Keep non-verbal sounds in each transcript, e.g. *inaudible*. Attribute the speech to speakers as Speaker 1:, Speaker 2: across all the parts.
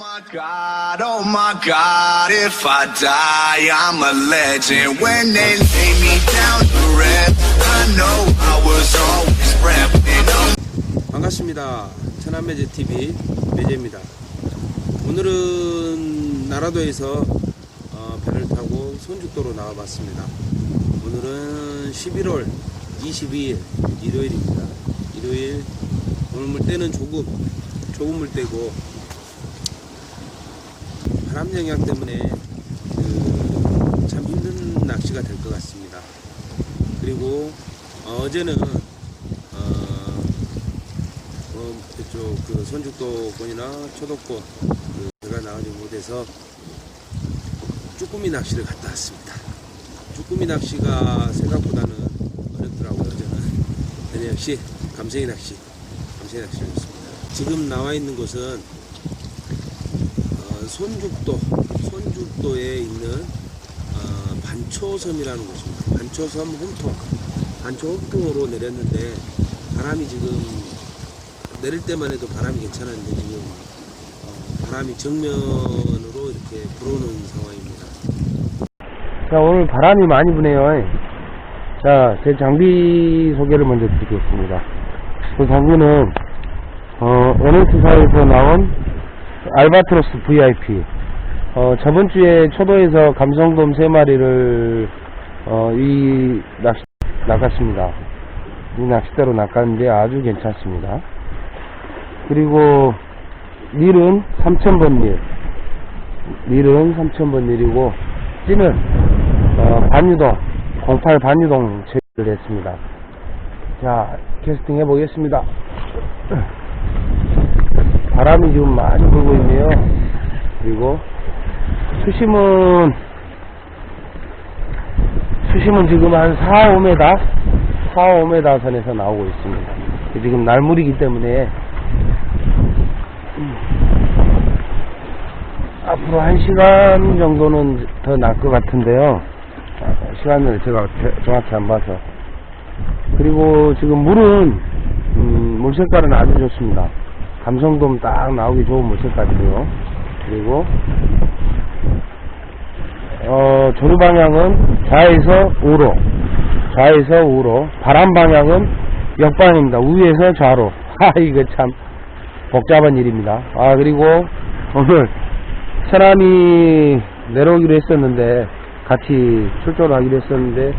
Speaker 1: my god, oh my god, if I die, I'm a legend. When they lay me down to rest, I know I was always repping. Oh,
Speaker 2: 반갑습니다. 천안매제 TV 매제입니다. 오늘은 나라도에서 어, 배를 타고 손죽도로 나와봤습니다. 오늘은 11월 22일 일요일입니다. 일요일 오늘 물 때는 조금 조금 물 때고 바람 영향 때문에 그, 참 힘든 낚시가 될 것 같습니다. 그리고 어, 어제는 어, 어, 그쪽 그 선죽도권이나 초도권 그 제가 나가지 못해서 쭈꾸미 낚시를 갔다 왔습니다. 쭈꾸미 낚시가 생각보다는 어렵더라고요. 저는 근데 역시 감생이 낚시, 감생이 낚시였습니다. 지금 나와 있는 곳은 어, 손죽도, 손죽도에 있는 어, 반초섬이라는 곳입니다. 반초섬 홈통, 반초 홈통으로 내렸는데 바람이 지금 내릴 때만 해도 바람이 괜찮았는데 지금 어, 바람이 정면으로 이렇게 불어오는 상황입니다.
Speaker 3: 자, 오늘 바람이 많이 부네요. 자, 제 장비 소개를 먼저 드리겠습니다. 그 장비는, 어, NS사에서 나온 알바트로스 VIP. 어, 저번 주에 초도에서 감성돔 3마리를, 어, 이 낚시, 낚았습니다. 이 낚싯대로 낚았는데 아주 괜찮습니다. 그리고, 릴은 3000번 릴. 릴은 3000번 릴이고, 찌는 어, 반유동 08 반유동 체를 했습니다. 자 캐스팅 해보겠습니다. 바람이 지금 많이 불고 있네요. 그리고 수심은 수심은 지금 한 4, 5m 4, 5m 선에서 나오고 있습니다. 지금 날물이기 때문에 앞으로 한 시간 정도는 더 날 것 같은데요. 아, 시간을 제가 제- 정확히 안 봐서. 그리고 지금 물은, 음, 물 색깔은 아주 좋습니다. 감성돔 딱 나오기 좋은 물 색깔이고요. 그리고, 어, 조류 방향은 좌에서 우로, 좌에서 우로, 바람 방향은 역방입니다. 우에서 좌로. *laughs* 아, 이거 참 복잡한 일입니다. 아, 그리고 오늘 사람이 내려오기로 했었는데 같이 출조를 하기로 했었는데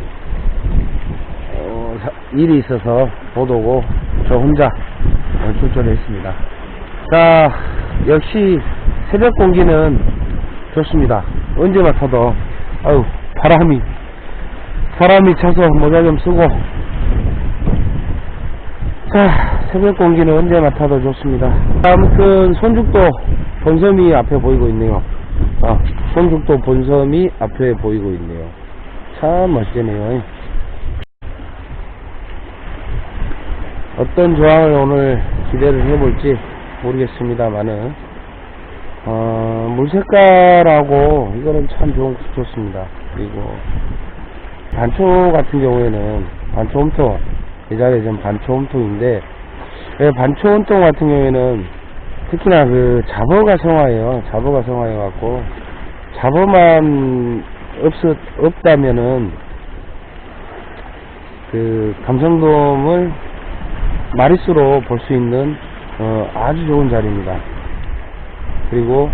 Speaker 3: 어, 사- 일이 있어서 못 오고 저 혼자 어, 출조를 했습니다. 자 역시 새벽 공기는 좋습니다. 언제 맡아도 아유 바람이 바람이 차서 모자 좀 쓰고 자 새벽 공기는 언제 맡아도 좋습니다. 아무튼 손죽도 본섬이 앞에 보이고 있네요. 아, 손죽도 본섬이 앞에 보이고 있네요. 참 멋지네요. 어떤 조항을 오늘 기대를 해볼지 모르겠습니다만은 어, 물 색깔하고 이거는 참 좋은 좋습니다. 그리고 반초 같은 경우에는 반초 홈통 예전에 좀 반초 홈통인데 예, 반초 홈통 같은 경우에는 특히나 그 잡어가 성화예요. 잡어가 성화해 갖고 잡어만 없었 없다면은 그 감성돔을 마리수로 볼 수 있는 어, 아주 좋은 자리입니다. 그리고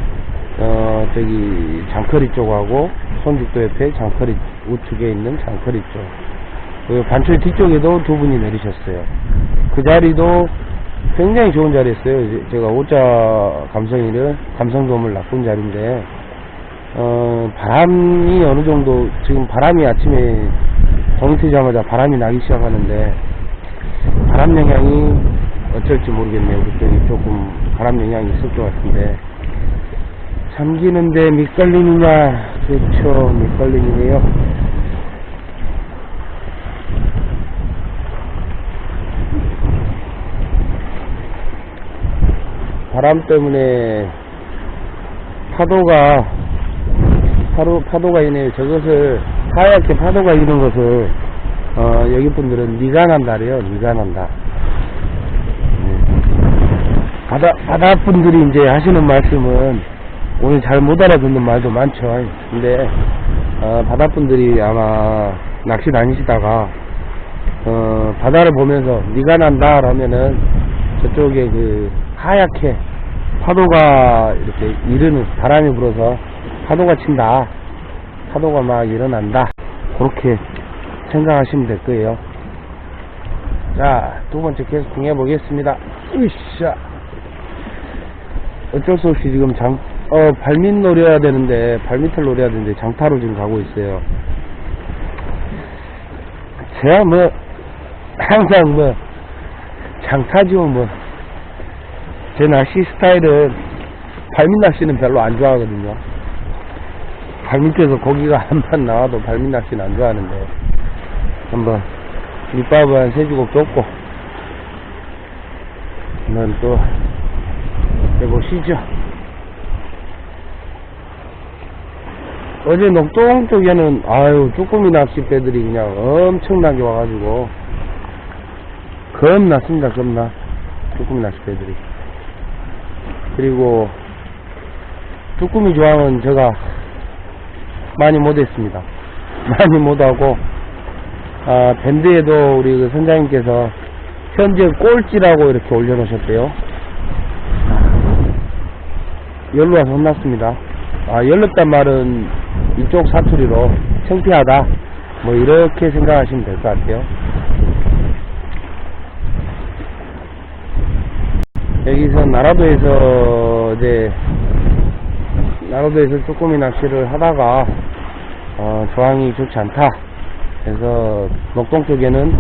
Speaker 3: 어 저기 장커리 쪽하고 손죽도 옆에 장커리 우측에 있는 장커리 쪽. 그 반초의 뒤쪽에도 두 분이 내리셨어요. 그 자리도 굉장히 좋은 자리였어요. 제가 오자 감성이를 감성돔을 낚은 자리인데 어 바람이 어느 정도 지금 바람이 아침에 동이 트자마자 바람이 나기 시작하는데 바람 영향이 어쩔지 모르겠네요. 그랬더니 조금 바람 영향이 있을 것 같은데 잠기는데 밑걸림이냐 그렇죠 밑걸림이네요. 바람 때문에 파도가 파도, 파도가 이네 저것을 하얗게 파도가 이는 것을 어, 여기 분들은 니가 난다래요 니가 난다 음. 바다 바다 분들이 이제 하시는 말씀은 오늘 잘 못 알아듣는 말도 많죠. 근데 어, 바다 분들이 아마 낚시 다니시다가 어, 바다를 보면서 네가 난다 라면은 저쪽에 그 하얗게 파도가 이렇게 이르는 바람이 불어서 파도가 친다 파도가 막 일어난다 그렇게 생각하시면 될 거예요 자 두 번째 캐스팅 해보겠습니다 으쌰 어쩔 수 없이 지금 장, 어, 발밑 노려야 되는데, 발밑을 노려야 되는데, 장타로 지금 가고 있어요. 제가 뭐, 항상 뭐, 장타죠, 뭐. 제 낚시 스타일은, 발밑 낚시는 별로 안 좋아하거든요. 발밑에서 고기가 *laughs* 한 번 나와도 발밑 낚시는 안 좋아하는데, 한번, 밑밥을 한 세 주걱 줬고, 한번 또, 해보시죠. 어제 녹동 쪽에는 아유 쭈꾸미 낚싯배들이 그냥 엄청나게 와가지고 겁났습니다 겁나. 쭈꾸미 낚싯배들이. 그리고 쭈꾸미 조항은 제가 많이 못했습니다. *laughs* 많이 못하고 아 밴드에도 우리 그 선장님께서 현재 꼴찌라고 이렇게 올려놓으셨대요 열로 와서 혼났습니다. 아, 열렸단 말은 이쪽 사투리로 창피하다. 뭐 이렇게 생각하시면 될 것 같아요. 여기서 나라도에서 이제 나라도에서 쭈꾸미 낚시를 하다가 어, 조항이 좋지 않다. 그래서 녹동 쪽에는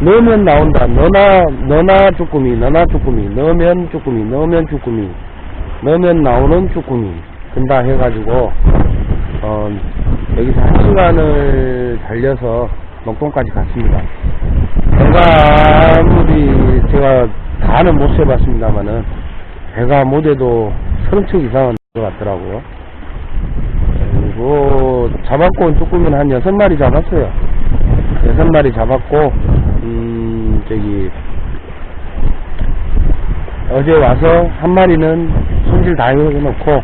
Speaker 3: 넣으면 나온다. 너나 너나 쭈꾸미, 너나 쭈꾸미, 넣으면 쭈꾸미, 넣으면 쭈꾸미. 넣으면 나오는 쭈꾸미 된다 해가지고 어, 여기서 한 시간을 달려서 녹동까지 갔습니다. 배가 아무리 제가 다는 못 세봤습니다만은 배가 못해도 서른 척 이상은 것 같더라고요. 그리고 잡았고 온 쭈꾸미는 한 여섯 마리 잡았어요. 여섯 마리 잡았고 음 저기 어제 와서 한 마리는 손질 다 해놓고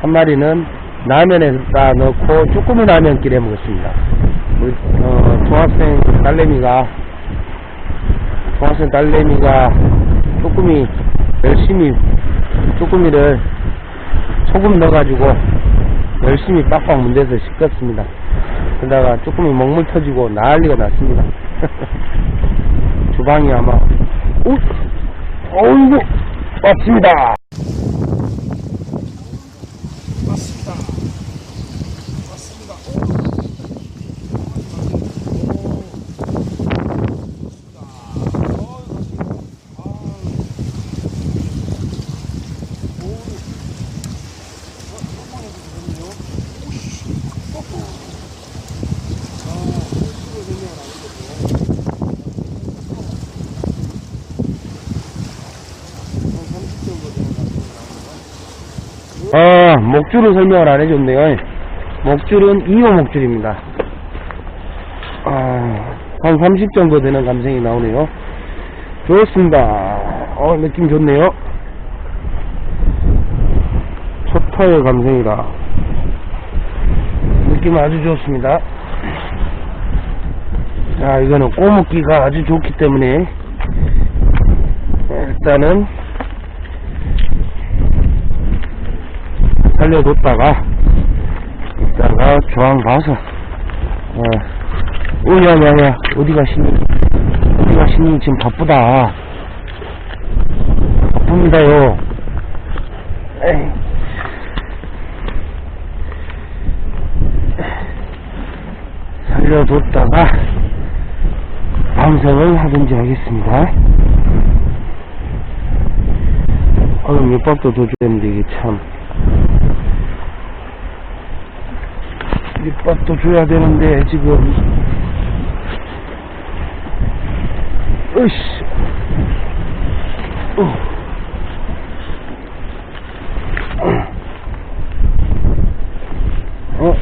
Speaker 3: 한 마리는 라면에다 넣고 쭈꾸미 라면끼리 해 먹었습니다. 우리 어, 중학생 딸내미가 중학생 딸내미가 쭈꾸미 열심히 쭈꾸미를 소금 넣어가지고 열심히 빡빡 문대서 씻겼습니다. 그러다가 쭈꾸미 먹물 터지고 난리가 났습니다. *laughs* 주방이 아마 오, 어이구 왔습니다. 아, 목줄을 설명을 안 해줬네요. 목줄은 2호 목줄입니다. 아, 한 30 정도 되는 감성이 나오네요. 좋습니다. 어, 느낌 좋네요. 초타의 감성이라. 느낌 아주 좋습니다. 자, 이거는 꼬먹기가 아주 좋기 때문에, 일단은, 살려뒀다가 이따가 조항 봐서 어, 오야야야 어디 가시니 어디 가시니 지금 바쁘다. 바쁩니다요. 에이. 살려뒀다가 방생을 하든지 하겠습니다. 어, 밑밥도 더 줘야 되는데 이게 참 밑밥도 줘야 되는데 지금 으씨 어. 어.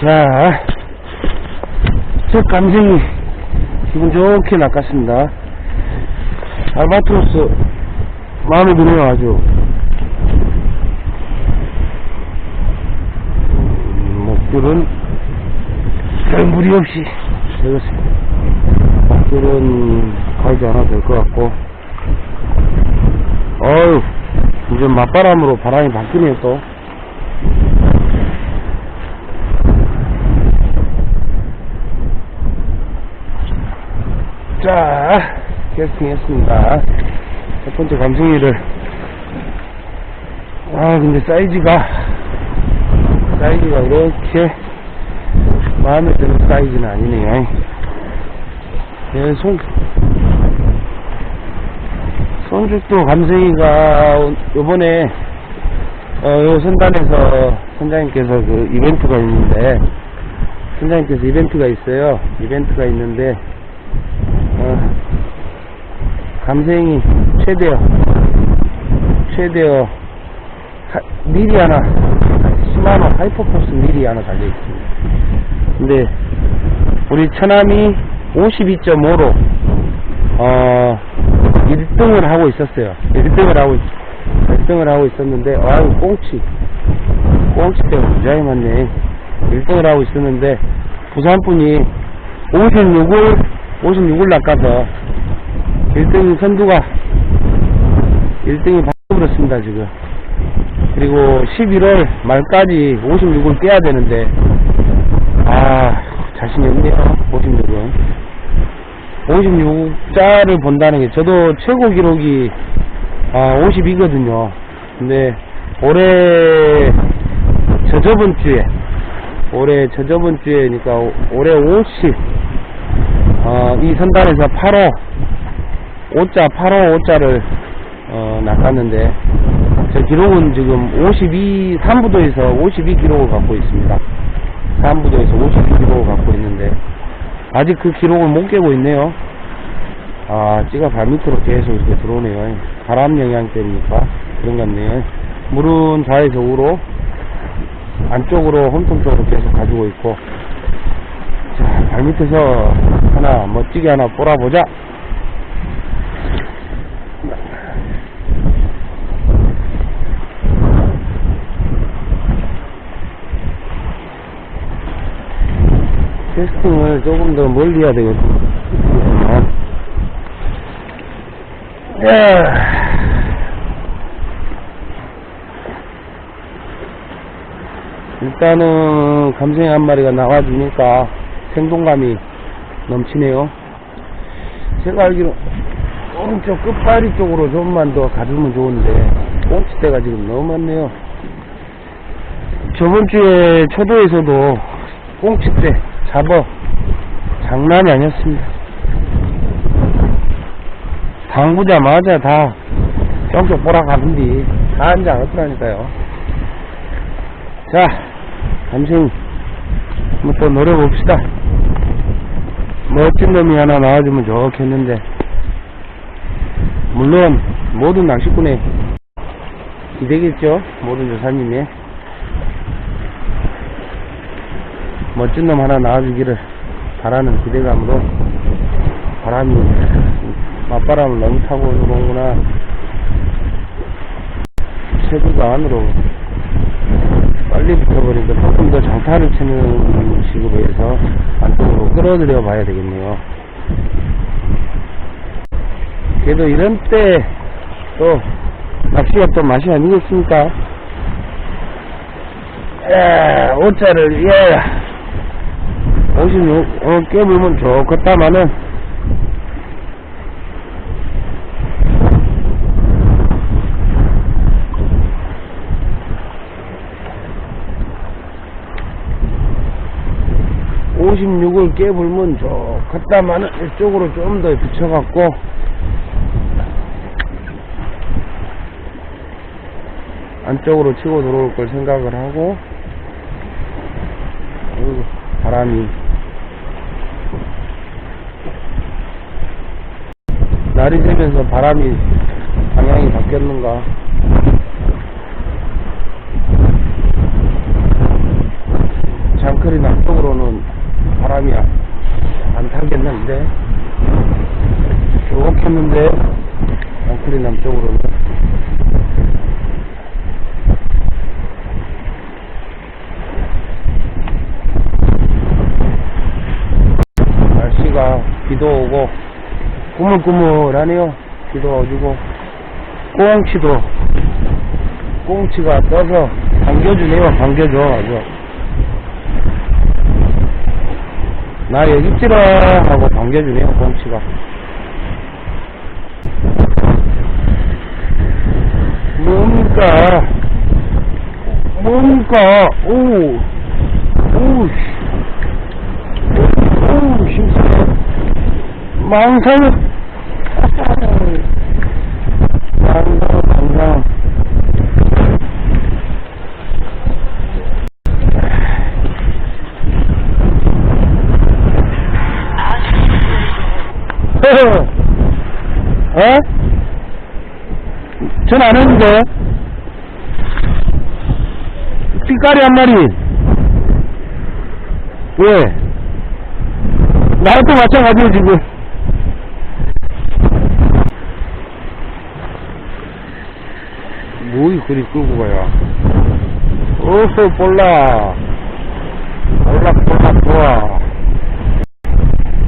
Speaker 3: 자, 저 감생이 기분 좋게 낚았습니다. 알바트로스 마음에 드네요 아주. 밭줄은 별 무리 없이 되겠습니다. 밭줄은 가지 않아도 될 것 같고, 어휴, 이제 맞바람으로 바람이 바뀌네요, 또. 자, 캐스팅 했습니다. 첫 번째 감성이를. 아, 근데 사이즈가, 사이즈가 이렇게 마음에 드는 사이즈는 아니네요. 예, 손, 손죽도 감성이가 요번에, 어, 요 선단에서 선장님께서 그 이벤트가 있는데, 선장님께서 이벤트가 있어요. 이벤트가 있는데, 어, 감생이 최대어 최대어 하, 밀이 하나 시마노 하이퍼포스 밀이 하나 달려있습니다. 근데 우리 처남이 52.5로 어 1등을 하고 있었어요. 1등을 하고 있, 1등을 하고 있었는데 아유 꽁치. 꽁치 때문에 굉장히 많네. 1등을 하고 있었는데 부산분이 56을 56을 낚아서 1등 선두가 1등이 바꿔버렸습니다 지금 그리고 11월 말까지 56을 깨야 되는데 아 자신이 없네요 56은. 56자를 본다는 게 저도 최고 기록이 아 50이거든요. 근데 올해 저 저번 주에 올해 저 저번 주에 그러니까 올해 50 어, 이 선단에서 8호 5자 8호 5자를 어, 낚았는데 제 기록은 지금 52 3부도에서 52 기록을 갖고 있습니다. 3부도에서 52 기록을 갖고 있는데 아직 그 기록을 못 깨고 있네요. 아 찌가 발밑으로 계속 이렇게 들어오네요. 바람 영향 때문이니까? 그런 것 같네요. 물은 좌에서 우로 안쪽으로 홈통 쪽으로 계속 가지고 있고. 자 발밑에서 하나 멋지게 하나 뽑아보자 테스팅을 조금 더 멀리 해야 되거든요. 야. 일단은 감성이 한 마리가 나와주니까 생동감이 넘치네요. 제가 알기로 오른쪽 끝발이 쪽으로 좀만 더 가주면 좋은데 꽁치대가 지금 너무 많네요. 저번 주에 초도에서도 꽁치대 잡어 장난이 아니었습니다. 당구자마자 다 쫑쫑 보라가는데 다 앉아 않았더라니까요. 자, 감생 한번 또 노려봅시다. 멋진 놈이 하나 나와주면 좋겠는데 물론 모든 낚시꾼의 기대겠죠. 모든 조사님의 멋진 놈 하나 나와주기를 바라는 기대감으로 바람이 맞바람을 너무 타고 들어오구나. 체구가 안으로 빨리 붙어버리니까 조금 더 장타를 치는 식으로 해서 안쪽으로 끌어들여 봐야 되겠네요. 그래도 이런 때 또 낚시가 또 맛이 아니겠습니까? 예, 오자를 예 56, 어, 깨물면 좋겠다마는, (56을) 깨물면 좋겠다마는 이쪽으로 좀 더 붙여갖고. 안쪽으로 치고 들어올 걸 생각을 하고 바람이 날이 되면서 바람이 방향이 바뀌었는가? 장크리 남쪽으로는 바람이 안 타겠는데? 좋겠는데? 장크리 남쪽으로는? 날씨가 비도 오고 꾸물꾸물하네요. 비도 오주고 꽁치도 꽁치가 떠서 반겨주네요. 반겨줘 아주. 나 여기 있지라 하고 반겨주네요. 꽁치가. 뭡니까? 뭡니까? 오, 오, 씨. 오, 심상 해. 망상, 망상, 망상. 에? 전 안 했는데. 삐까리 한 마리. 왜? 나랑 또 마찬가지야, 지금. 뭐이 그리 끌고 가야. 어허, 볼라. 볼라, 볼라, 좋아.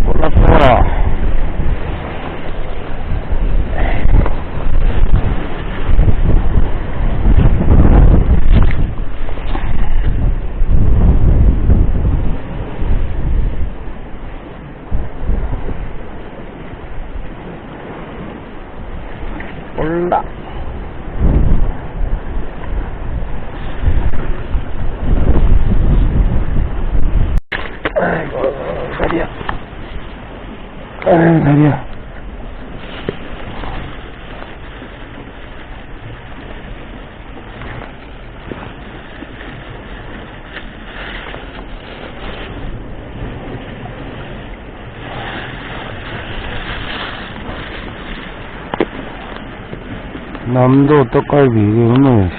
Speaker 3: 볼라, 좋아. 몰라. 아이고, 다리야. 아이고, 다리야. 남도 떡갈비 이게 오늘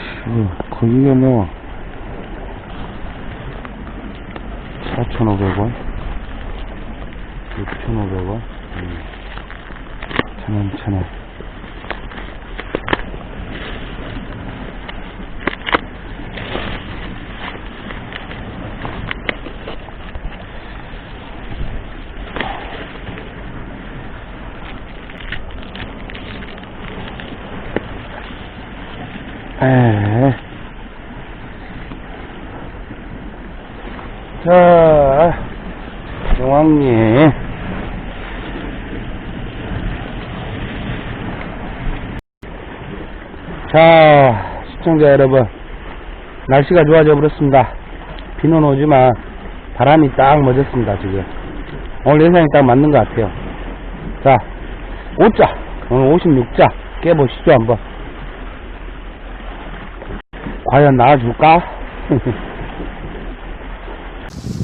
Speaker 3: 거기가 뭐 4,500원 6,500원 음. 천원 천원 에. 자, 자, 시청자 여러분. 날씨가 좋아져 버렸습니다. 비는 오지만 바람이 딱 멎었습니다, 지금. 오늘 예상이 딱 맞는 것 같아요. 자, 5자. 오늘 56자. 깨보시죠, 한번. 과연 나와줄까? *laughs*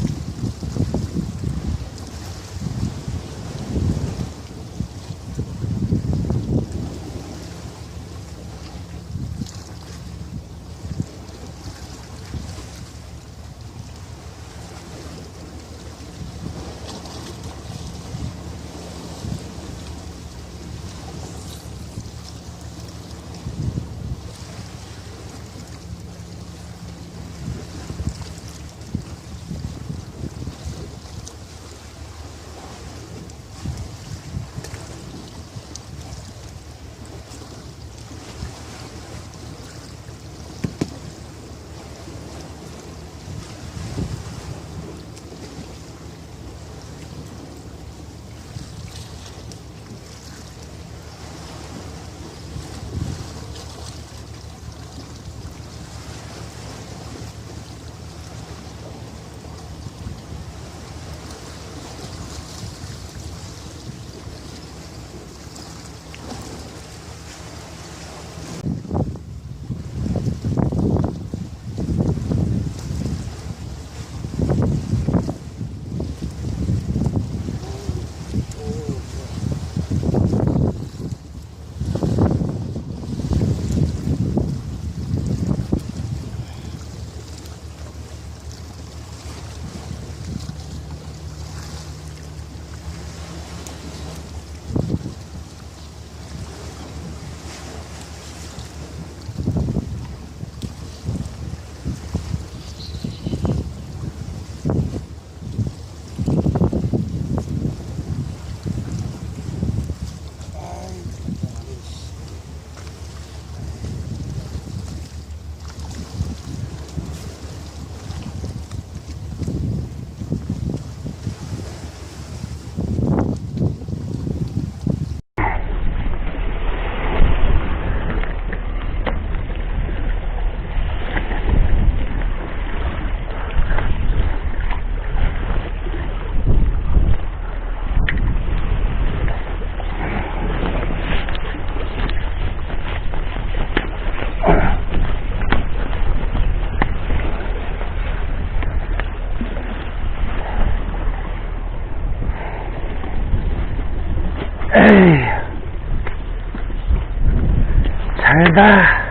Speaker 3: 갑니다.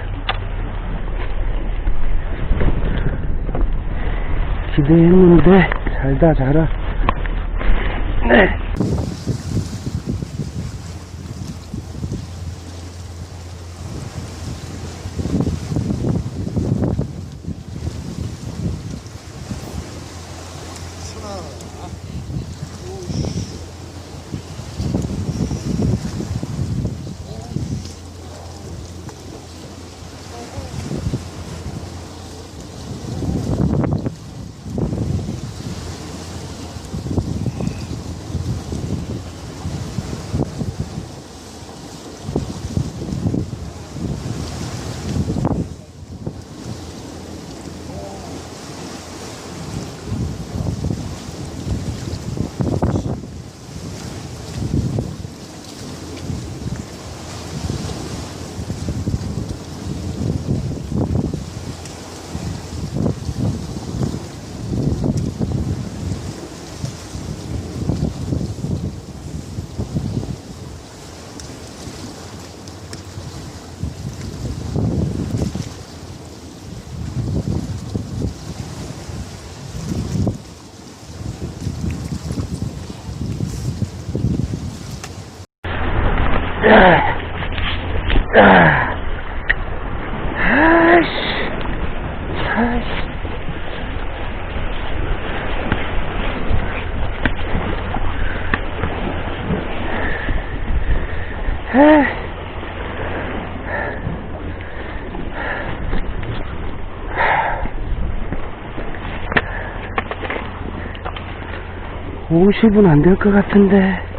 Speaker 3: 기대했는데 잘다 자라. 네. 50은 안 될 것 같은데.